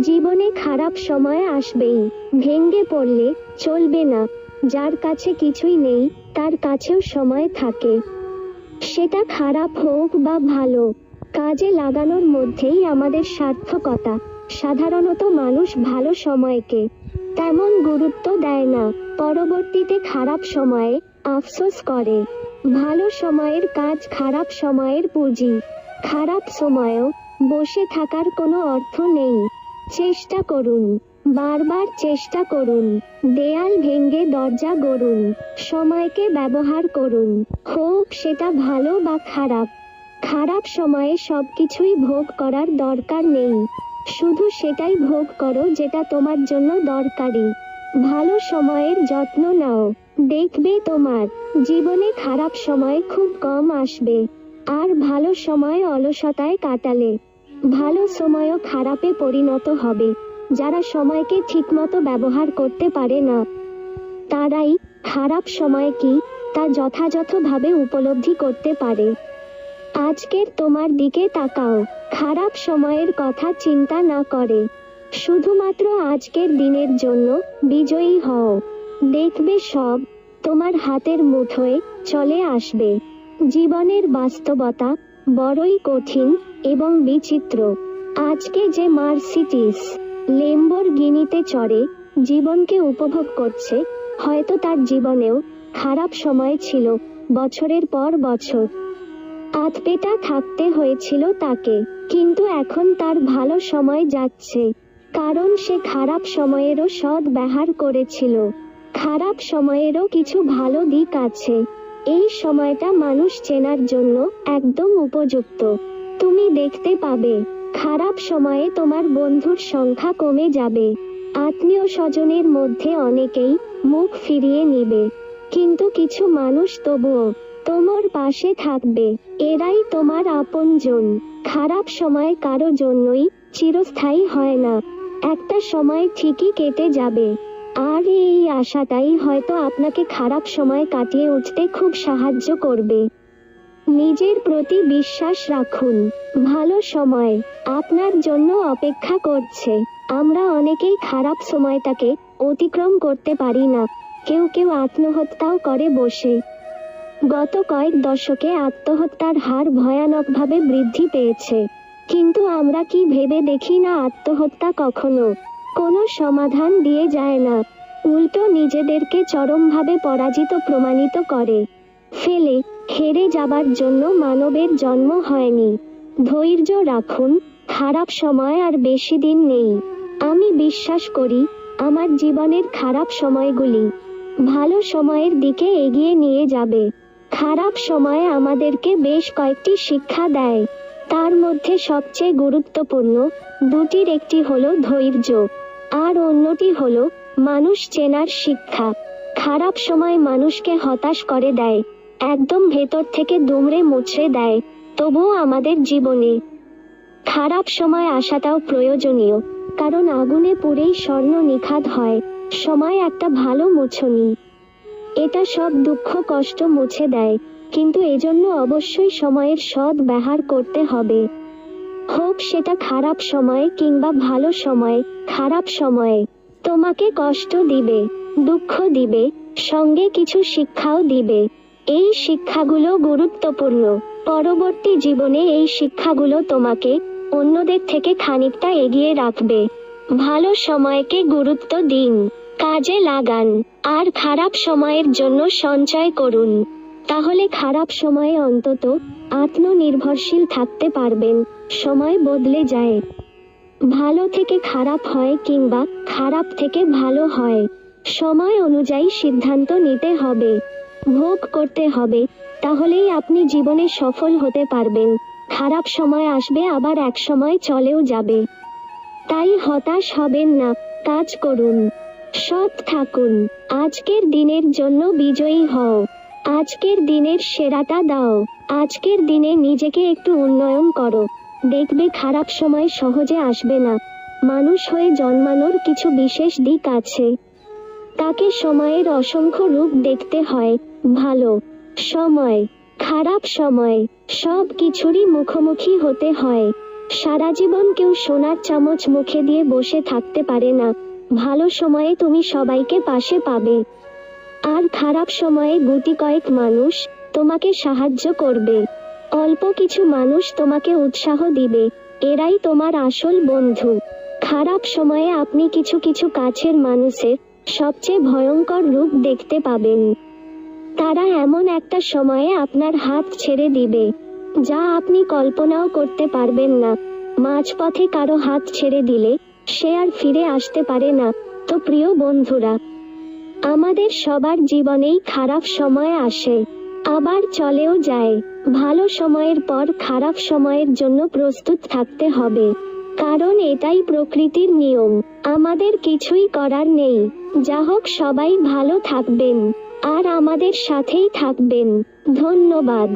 জীবনে খারাপ সময় আসবেই ভেঙ্গে পড়লে চলবে না। যার কাছে কিছুই নেই, তার কাছেও সময় থাকে। সেটা খারাপ হোক বা ভালো, কাজে লাগানোর মধ্যেই আমাদের সার্থকতা। সাধারণত মানুষ ভালো সময়কে তেমন গুরুত্ব দেয় না, পরবর্তীতে খারাপ সময়ে আফসোস করে। ভালো সময়ের কাজ খারাপ সময়ের পুঁজি, খারাপ সময়েও বসে থাকার কোনো অর্থ নেই। চেষ্টা করুন। বারবার চেষ্টা করুন। দেয়াল ভেঙ্গে দরজা গড়ুন। সময়কে ব্যবহার করুন। হোক সেটা ভালো বা খারাপ। খারাপ সময়ে সবকিছুই ভোগ করার দরকার নেই। শুধু সেটাই ভোগ করো যেটা তোমার জন্য দরকারি। ভালো সময়ের যত্ন নাও। দেখবে তোমার জীবনে খারাপ সময় খুব কম আসবে। আর ভালো সময় অলসতায় কাটালে। ভালো সময়ও খারাপে পরিণত হবে। যারা সময়কে ঠিকমতো ব্যবহার করতে পারে না, তারাই খারাপ সময় কি তা যথাযথভাবে উপলব্ধি করতে পারে। আজকের তোমার দিকে তাকাও, খারাপ সময়ের কথা চিন্তা না করে। শুধুমাত্র আজকের দিনের জন্য বিজয়ী হও। দেখবে সব, তোমার হাতের মুঠোয় চলে আসবে। জীবনের বাস্তবতা বড়ই কঠিন এবং বিচিত্র। আজকে যে মার্সিটিস লেম্বরগিনিতে চড়ে জীবনকে উপভোগ করছে, হয়তো তার জীবনেও খারাপ সময় ছিল বছরের পর বছর। আতপেটা থাকতে হয়েছিল তাকে, কিন্তু এখন তার ভালো সময় যাচ্ছে, কারণ সে খারাপ সময়েরও সৎ ব্যবহার করেছিল। খারাপ সময়েরও কিছু ভালো দিক আছে। এই সময়টা মানুষ চেনার জন্য একদম উপযুক্ত। তুমি দেখতে পাবে, খারাপ সময়ে তোমার বন্ধুর সংখ্যা কমে যাবে। আত্মীয় স্বজনের মধ্যে অনেকেই মুখ ফিরিয়ে নিবে। কিন্তু কিছু মানুষ তবুও তোমার পাশে থাকবে। এরাই তোমার আপনজন। খারাপ সময় কারও জন্যই চিরস্থায়ী হয় না। একটা সময় ঠিকই কেটে যাবে। আর এই আশাটাই হয়তো আপনাকে খারাপ সময় কাটিয়ে উঠতে খুব সাহায্য করবে। নিজের প্রতি বিশ্বাস রাখুন, ভালো সময় আপনার জন্য অপেক্ষা করছে। আমরা অনেকেই খারাপ সময়টাকে অতিক্রম করতে পারি না, কেউ কেউ আত্মহত্যাও করে বসে। গত কয়েক দশকে আত্মহত্যার হার ভয়ানকভাবে বৃদ্ধি পেয়েছে, কিন্তু আমরা কি ভেবে দেখি না আত্মহত্যা কখনো? কোনো সমাধান দিয়ে যায় না। উল্টো নিজেদেরকে চরমভাবে পরাজিত প্রমাণিত করে। ফেলে, হেরে যাবার জন্য মানবের জন্ম হয়নি। ধৈর্য রাখুন, খারাপ সময় আর বেশি দিন নেই। আমি বিশ্বাস করি, আমার জীবনের খারাপ সময়গুলি ভালো সময়ের দিকে এগিয়ে নিয়ে যাবে। খারাপ সময় আমাদেরকে বেশ কয়েকটি শিক্ষা দেয়। তার মধ্যে সবচেয়ে গুরুত্বপূর্ণ দুটির একটি হলো ধৈর্য, আর অন্যটি হলো মানুষ চেনার শিক্ষা। খারাপ সময় মানুষকে হতাশ করে দেয়, একদম ভেতর থেকে দুমড়ে মুচড়ে দেয়, তবুও আমাদের জীবনে। খারাপ সময় আসাটাও প্রয়োজনীয়, কারণ আগুনে পুড়েই স্বর্ণ নিখাত হয়, সময় একটা ভালো মুছনি। এটা সব দুঃখ কষ্ট মুছে দেয়। কিন্তু এজন্য অবশ্যই সময়ের সৎ ব্যবহার করতে হবে। হোক সেটা খারাপ সময় কিংবা ভালো সময়, খারাপ সময়ে। তোমাকে কষ্ট দিবে, দুঃখ দিবে, সঙ্গে কিছু শিক্ষাও দিবে। এই শিক্ষাগুলো গুরুত্বপূর্ণ। পরবর্তী জীবনে এই শিক্ষাগুলো তোমাকে অন্যদের থেকে খানিকটা এগিয়ে রাখবে। ভালো সময়কে গুরুত্ব দিন, কাজে লাগান, আর খারাপ সময়ের জন্য সঞ্চয় করুন। তাহলে খারাপ সময়ে অন্তত আত্মনির্ভরশীল থাকতে পারবেন, সময় বদলে যায়। ভালো থেকে খারাপ হয় কিংবা খারাপ থেকে ভালো হয়, সময় অনুযায়ী সিদ্ধান্ত নিতে হবে, ভোগ করতে হবে, তাহলেই আপনি জীবনে সফল হতে পারবেন। খারাপ সময় আসবে, আবার এক সময় চলেও যাবে। তাই হতাশ হবেন না, কাজ করুন। সৎ থাকুন। আজকের দিনের জন্য বিজয়ী হও। আজকের দিনের সেরাটা দাও। আজকের দিনে নিজেকে একটু উন্নয়ন করো। দেখবে খারাপ সময় সহজে আসবে না। মানুষ হয়ে জন্মানোর কিছু বিশেষ দিক আছে। তাকে সময়ের অসংখ্য রূপ দেখতে হয়। ভালো সময়, খারাপ সময়, সব কিছুরই মুখোমুখি হতে হয়। সারা জীবন কেউ সোনার চামচ মুখে দিয়ে বসে থাকতে পারে না। ভালো সময়ে তুমি সবাইকে পাশে পাবে। আর খারাপ সময়ে গুটি কয়েক মানুষ তোমাকে সাহায্য করবে। অল্প কিছু মানুষ তোমাকে উৎসাহ দিবে। এরাই তোমার আসল বন্ধু। খারাপ সময়ে আপনি কিছু কিছু কাছের মানুষের সবচেয়ে ভয়ঙ্কর রূপ দেখতে পাবেন। তারা এমন একটা সময়ে আপনার হাত ছেড়ে দিবে, যা আপনি কল্পনাও করতে পারবেন না। মাঝপথে কারও হাত ছেড়ে দিলে সে আর ফিরে আসতে পারে না। তো প্রিয় বন্ধুরা আমাদের সবার জীবনেই খারাপ সময় আসে, আবার চলেও যায়। ভালো সময়ের পর খারাপ সময়ের জন্য প্রস্তুত থাকতে হবে, কারণ এটাই প্রকৃতির নিয়ম। আমাদের কিছুই করার নেই, যা হোক সবাই ভালো থাকবেন, আর আমাদের সাথেই থাকবেন। ধন্যবাদ।